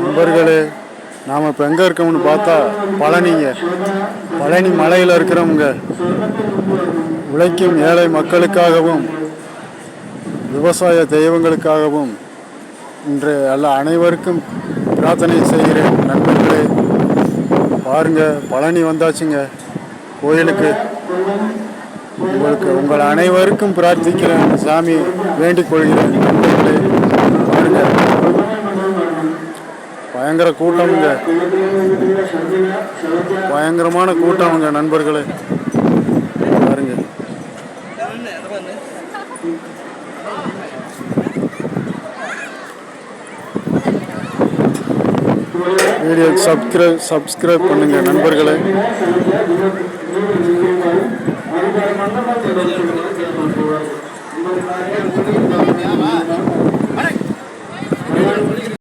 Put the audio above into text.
நண்பர்களே நாம் இப்போ எங்கே இருக்கோம்னு பார்த்தா பழனிங்க. பழனி மலையில் இருக்கிறவங்க. உழைக்கும் ஏழை மக்களுக்காகவும் விவசாய தெய்வங்களுக்காகவும் இன்று எல்லா அனைவருக்கும் பிரார்த்தனை செய்கிறேன். நண்பர்களே பாருங்க பழனி வந்தாச்சுங்க. கோயிலுக்கு. உங்களுக்கு உங்கள் அனைவருக்கும் பிரார்த்திக்கிறேன். சாமி வேண்டிக் கொள்கிறேன். பயங்கர கூட்டம்ங்க. பயங்கரமான கூட்டம்ங்க நண்பர்களே. பாருங்க. வீடியோ சப்ஸ்கிரைப் சப்ஸ்கிரைப் பண்ணுங்க நண்பர்களே. மண்டபத்தில்